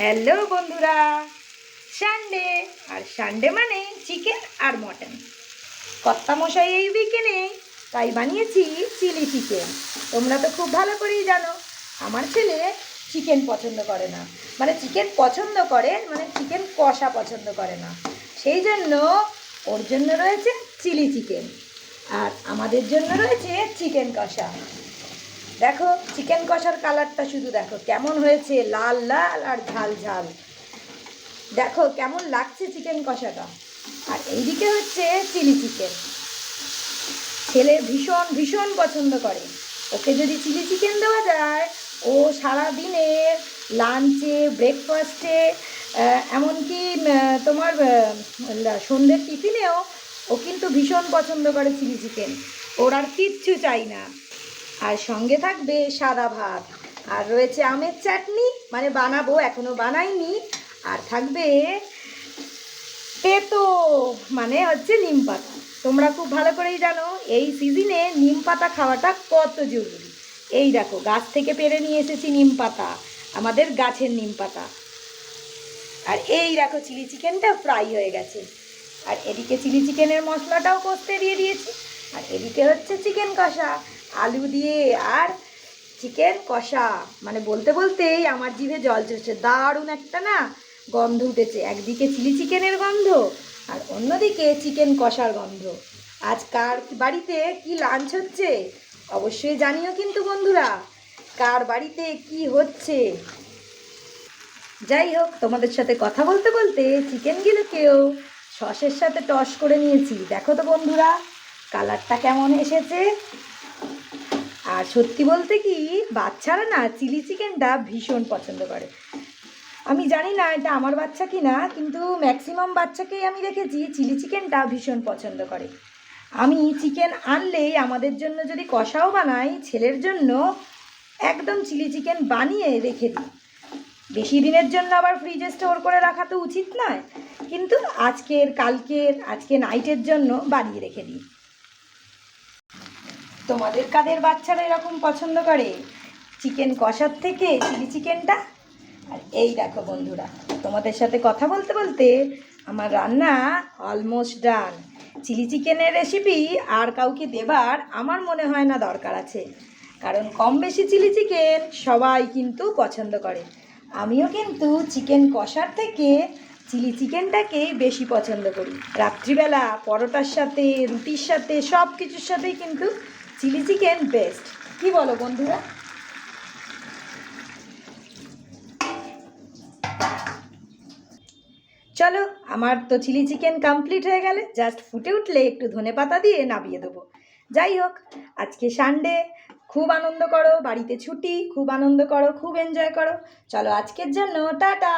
Hello বন্ধুরা Sunday আর Sunday মানে চিকেন আর মটন কর্তা মশাই এই উইকেনে তাই বানিয়েছি চিলি চিকেন তোমরা তো খুব ভালো করেই জানো, আমার ছেলে চিকেন পছন্দ করে না। মানে চিকেন পছন্দ করে মানে চিকেন কষা পছন্দ করে না। সেই জন্য ওর জন্য রয়েছে চিলি চিকেন আর আমাদের জন্য রয়েছে চিকেন কষা। দেখো চিকেন কষার কালারটা শুধু দেখো, কেমন হয়েছে? লাল লাল আর ঝাল ঝাল। দেখো, কেমন লাগছে চিকেন কষাটা? আর এইদিকে হচ্ছে চিলি চিকেন ছেলে ভীষণ ভীষণ পছন্দ করে। ওকে যদি চিলি চিকেন দেওয়া যায়, ও সারা দিনের লাঞ্চে ব্রেকফাস্টে এমনকি তোমার সন্ধ্যের টিফিনেও ও কিন্তু ভীষণ পছন্দ করে চিলি চিকেন ওর আর কিচ্ছু চাই না। আর সঙ্গে থাকবে সাদা ভাত। আর রয়েছে আমের চাটনি মানে বানাবো, এখনও বানাইনি। আর থাকবে তেতো মানে হচ্ছে নিম পাতা। তোমরা খুব ভালো করেই জানো, এই সিজনে নিম পাতা খাওয়াটা কত জরুরি। এই দেখো, গাছ থেকে পেরে নিয়ে এসেছি নিম পাতা, আমাদের গাছের নিম পাতা। আর এই দেখো, চিলি চিকেনটা ফ্রাই হয়ে গেছে। আর এদিকে চিলি চিকেনের মশলাটাও কষতে দিয়ে দিয়েছি। আর এদিকে হচ্ছে চিকেন কষা। আলু দিয়ে আর চিকেন কষা। মানে বলতে বলতেই আমার জিভে জল চলছে দারুণ একটা না গন্ধ উঠেছে। একদিকে চিলি চিকেনের গন্ধ আর অন্যদিকে চিকেন কষার গন্ধ। আজ কার বাড়িতে কি লাঞ্চ হচ্ছে? অবশ্যই জানিও কিন্তু বন্ধুরা, কার বাড়িতে কি হচ্ছে? যাই হোক, তোমাদের সাথে কথা বলতে বলতে চিকেনগুলোকেও সসের সাথে টস করে নিয়েছি। দেখো তো বন্ধুরা কালারটা কেমন এসেছে? আর সত্যি বলতে কি, বাচ্চারা না চিলি চিকেনটা ভীষণ পছন্দ করে। আমি জানি না এটা আমার বাচ্চা কি না কিন্তু ম্যাক্সিমাম বাচ্চাকেই আমি দেখেছি চিলি চিকেনটা ভীষণ পছন্দ করে। আমি চিকেন আনলেই আমাদের জন্য যদি কষাও বানাই, ছেলের জন্য একদম চিলি চিকেন বানিয়ে রেখে দিই। বেশি দিনের জন্য আবার ফ্রিজে স্টোর করে রাখা তো উচিত নয়, কিন্তু আজকের, কালকের, আজকে নাইটের জন্য বানিয়ে রেখে দিই। তোমাদের কাদের বাচ্চারা এরকম পছন্দ করে? চিকেন কষার থেকে চিলি চিকেনটা আর এই দেখো বন্ধুরা, তোমাদের সাথে কথা বলতে বলতে আমার রান্না অলমোস্ট ডান চিলি চিকেনের রেসিপি আর কাউকে দেবার আমার মনে হয় না দরকার আছে। কারণ কম বেশি চিলি চিকেন সবাই কিন্তু পছন্দ করে। আমিও কিন্তু চিকেন কষার থেকে চিলি চিকেনটাকে বেশি পছন্দ করি। রাত্রিবেলা পরোটার সাথে, রুটির সাথে সব কিছুর সাথেই কিন্তু চিলি চিকেন বেস্ট। কি বলো বন্ধুরা? চলো, আমার তো চিলি চিকেন কমপ্লিট হয়ে গেলে জাস্ট ফুটে উঠলে একটু ধনে পাতা দিয়ে নামিয়ে দেবো। যাই হোক, আজকে সানডে খুব আনন্দ করো, বাড়িতে ছুটি, খুব আনন্দ করো, খুব এনজয় করো। চলো, আজকের জন্য টাটা!